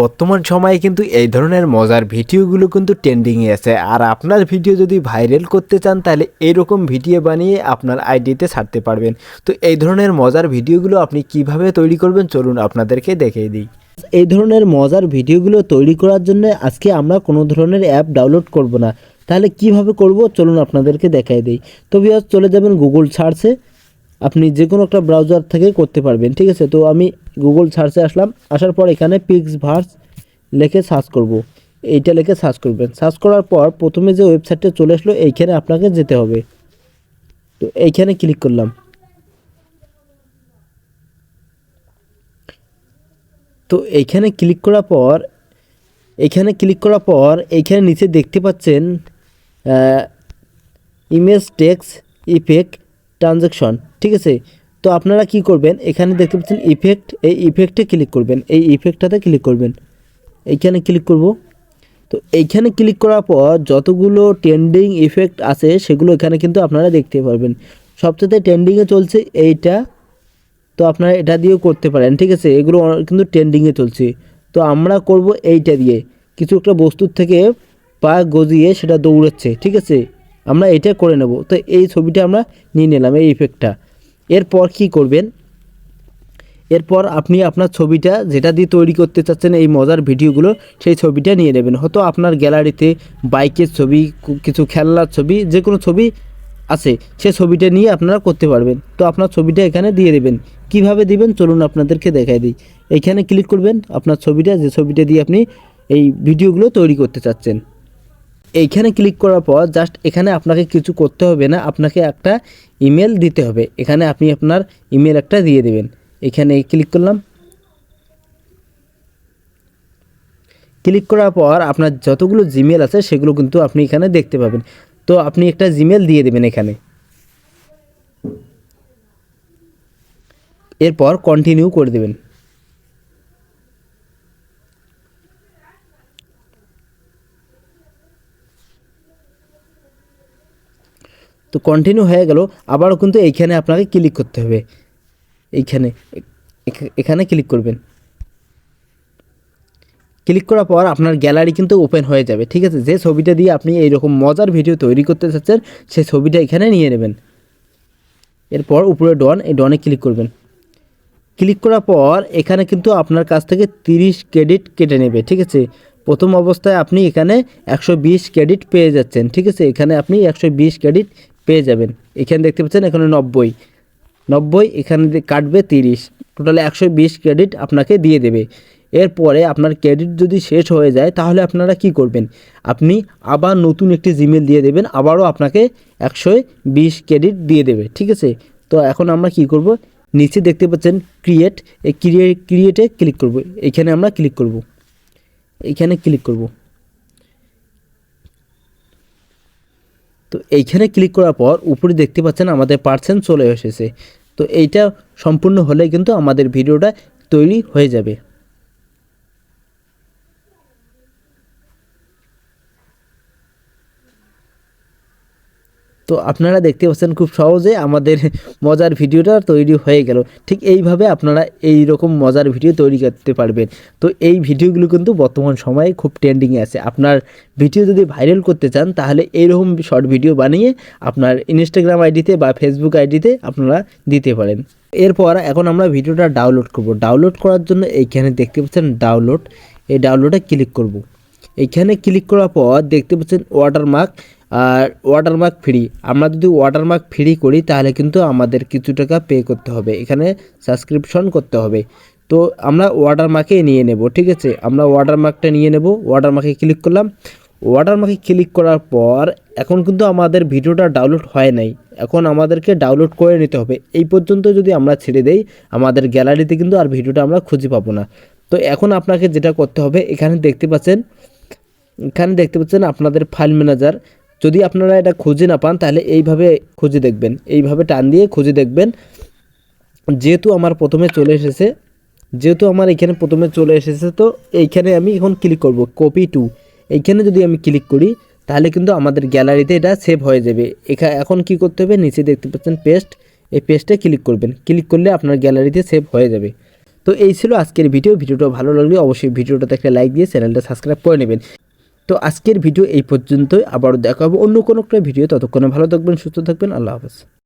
বর্তমান সময়ে কিন্তু এই ধরনের মজার ভিডিওগুলো কিন্তু ট্রেন্ডিংয়ে আছে। আর আপনার ভিডিও যদি ভাইরাল করতে চান, তাহলে এইরকম ভিডিও বানিয়ে আপনার আইডিতে ছাড়তে পারবেন। তো এই ধরনের মজার ভিডিওগুলো আপনি কীভাবে তৈরি করবেন, চলুন আপনাদেরকে দেখিয়ে দিই। এই ধরনের মজার ভিডিওগুলো তৈরি করার জন্য আজকে আমরা কোনো ধরনের অ্যাপ ডাউনলোড করব না। তাহলে কীভাবে করব, চলুন আপনাদেরকে দেখাই দিই। তো ভিউয়ার্স চলে যাবেন গুগল সার্চে আপনি যে কোনো একটা ব্রাউজার থেকে করতে পারবেন, ঠিক আছে? তো আমি গুগল সার্চে আসলাম, আসার পর এখানে পিক্স ভার্স লেখে সার্চ করব। এইটা লিখে সার্চ করবেন। সার্চ করার পর প্রথমে যে ওয়েবসাইটটা চলে আসলো, এইখানে আপনাকে যেতে হবে। তো এইখানে ক্লিক করলাম। তো এইখানে ক্লিক করার পর এখানে ক্লিক করার পর, এইখানে নিচে দেখতে পাচ্ছেন ইমেজ টেক্স ইফেক্ট ট্রানজ্যাকশন ঠিক আছে? তো আপনারা কি করবেন? এখানে দেখতে পাচ্ছেন ইফেক্ট এই ইফেক্টে ক্লিক করবেন। এই ইফেক্টটাতে ক্লিক করবেন। এইখানে ক্লিক করব। তো এইখানে ক্লিক করার পর যতগুলো ট্রেন্ডিং ইফেক্ট আছে, সেগুলো এখানে কিন্তু আপনারা দেখতে পারবেন। সবচেয়ে ট্রেন্ডিংয়ে চলছে এইটা। তো আপনারা এটা দিয়েও করতে পারেন, ঠিক আছে? এগুলো কিন্তু ট্রেন্ডিংয়ে চলছে। তো আমরা করব এইটা দিয়ে। কিছু একটা বস্তুর থেকে পা গজিয়ে সেটা দৌড়াচ্ছে, ঠিক আছে? আমরা এটা করে নেব। তো এই ছবিটা আমরা নিয়ে নিলাম, এই ইফেক্টটা এরপর কি করবেন? এরপর আপনি আপনার ছবিটা যেটা দিয়ে তৈরি করতে চাচ্ছেন এই মজার ভিডিওগুলো, সেই ছবিটা নিয়ে নেবেন। হয়তো আপনার গ্যালারিতে, বাইকের ছবি কিছু খেলনার ছবি যে কোনো ছবি আছে, সে ছবিটা নিয়ে আপনারা করতে পারবেন। তো আপনার ছবিটা এখানে দিয়ে দেবেন। কীভাবে দিবেন? চলুন আপনাদেরকে দেখাই দিই। এইখানে ক্লিক করবেন, আপনার ছবিটা, যে ছবিটা দিয়ে আপনি এই ভিডিওগুলো তৈরি করতে চাচ্ছেন। এইখানে ক্লিক করার পর জাস্ট এখানে আপনাকে কিছু করতে হবে না, আপনাকে একটা ইমেল দিতে হবে। এখানে আপনি আপনার ইমেল একটা দিয়ে দেবেন। এখানে ক্লিক করলাম। ক্লিক করার পর আপনার যতগুলো জিমেল আছে সেগুলো কিন্তু আপনি এখানে দেখতে পাবেন। তো আপনি একটা জিমেল দিয়ে দেবেন এখানে। এরপর কন্টিনিউ করে দেবেন। তো কন্টিনিউ হয়ে গেল, আবারও কিন্তু এইখানে আপনাকে ক্লিক করতে হবে। এইখানে এখানে ক্লিক করবেন। ক্লিক করার পর আপনার গ্যালারি কিন্তু ওপেন হয়ে যাবে, ঠিক আছে? যে ছবিটা দিয়ে আপনি এইরকম মজার ভিডিও তৈরি করতে চাচ্ছেন সেই ছবিটা এখানে নিয়ে নেবেন। এরপর উপরে ডন এই ডনে ক্লিক করবেন। ক্লিক করার পর এখানে কিন্তু আপনার কাছ থেকে তিরিশ ক্রেডিট কেটে নেবে, ঠিক আছে? প্রথম অবস্থায় আপনি এখানে একশো বিশ ক্রেডিট পেয়ে যাচ্ছেন, ঠিক আছে? এখানে আপনি একশো বিশ ক্রেডিট পেয়ে যাবেন। এখানে দেখতে পাচ্ছেন এখানে নব্বই। নব্বই, এখানে কাটবে তিরিশ। টোটালে একশো বিশ ক্রেডিট আপনাকে দিয়ে দেবে। এরপরে আপনার ক্রেডিট যদি শেষ হয়ে যায়, তাহলে আপনারা কি করবেন? আপনি আবার নতুন একটি জিমেল দিয়ে দেবেন, আবারও আপনাকে একশো বিশ ক্রেডিট দিয়ে দেবে। ঠিক আছে? তো এখন আমরা কি করব? নিচে দেখতে পাচ্ছেন ক্রিয়েট এই ক্রিয়ে ক্রিয়েটে ক্লিক করব। এখানে আমরা ক্লিক করব। এইখানে ক্লিক করব। তো এইখানে ক্লিক করার পর উপরে দেখতে পাচ্ছেন আমাদের পার্সেন্ট চলে এসেছে। তো এইটা সম্পূর্ণ হলে কিন্তু আমাদের ভিডিওটা তৈরি হয়ে যাবে। তো আপনারা দেখতে পাচ্ছেন খুব সহজে আমাদের মজার ভিডিওটা তৈরি হয়ে গেল। ঠিক এইভাবে আপনারা এই রকম মজার ভিডিও তৈরি করতে পারবেন। তো এই ভিডিওগুলো কিন্তু বর্তমান সময়ে খুব ট্রেন্ডিংয়ে আছে। আপনার ভিডিও যদি ভাইরাল করতে চান, তাহলে এইরকম শর্ট ভিডিও বানিয়ে আপনার ইনস্টাগ্রাম আইডিতে বা ফেসবুক আইডিতে আপনারা দিতে পারেন। এরপর এখন আমরা ভিডিওটা ডাউনলোড করব। ডাউনলোড করার জন্য এইখানে দেখতে পাচ্ছেন ডাউনলোড এই ডাউনলোডে ক্লিক করব। এইখানে ক্লিক করার পর দেখতে পাচ্ছেন ওয়াটারমার্ক ওয়াটারমার্ক ফ্রি আমরা যদি ওয়াটারমার্ক ফ্রি করি, তাহলে কিন্তু আমাদের কিছু টাকা পে করতে হবে। এখানে সাবস্ক্রিপশন করতে হবে। তো আমরা ওয়াটারমার্কে নিয়ে নেব, ঠিক আছে? আমরা ওয়াটারমার্কটা নিয়ে নেব। ওয়াটারমার্কে ক্লিক করলাম। ওয়াটারমার্কে ক্লিক করার পর এখন কিন্তু আমাদের ভিডিওটা ডাউনলোড হয় নাই। এখন আমাদেরকে ডাউনলোড করে নিতে হবে। এই পর্যন্ত যদি আমরা ছেড়ে দেই, আমাদের গ্যালারিতে কিন্তু আর ভিডিওটা আমরা খুঁজে পাবো না। তো এখন আপনাকে যেটা করতে হবে, এখানে দেখতে পাচ্ছেন, এখানে দেখতে পাচ্ছেন আপনাদের ফাইল ম্যানেজার যদি আপনারা এটা খুঁজে না পান, তাহলে এইভাবে খুঁজে দেখবেন। এইভাবে টান দিয়ে খুঁজে দেখবেন। যেহেতু আমার প্রথমে চলে এসেছে, যেহেতু আমার এখানে প্রথমে চলে এসেছে, তো এইখানে আমি এখন ক্লিক করব কপি টু এইখানে যদি আমি ক্লিক করি, তাহলে কিন্তু আমাদের গ্যালারিতে এটা সেভ হয়ে যাবে। এখা এখন কি করতে হবে? নিচে দেখতে পাচ্ছেন পেস্ট এই পেস্টে ক্লিক করবেন। ক্লিক করলে আপনার গ্যালারিতে সেভ হয়ে যাবে। তো এই ছিল আজকের ভিডিও। ভিডিওটা ভালো লাগলে অবশ্যই ভিডিওটাতে একটা লাইক দিয়ে চ্যানেলটা সাবস্ক্রাইব করে নেবেন। তো আজকের ভিডিও এই পর্যন্তই। আবারও দেখাবো অন্য কোনো একটা ভিডিও। ততক্ষণে ভালো থাকবেন, সুস্থ থাকবেন। আল্লাহ হাফেজ।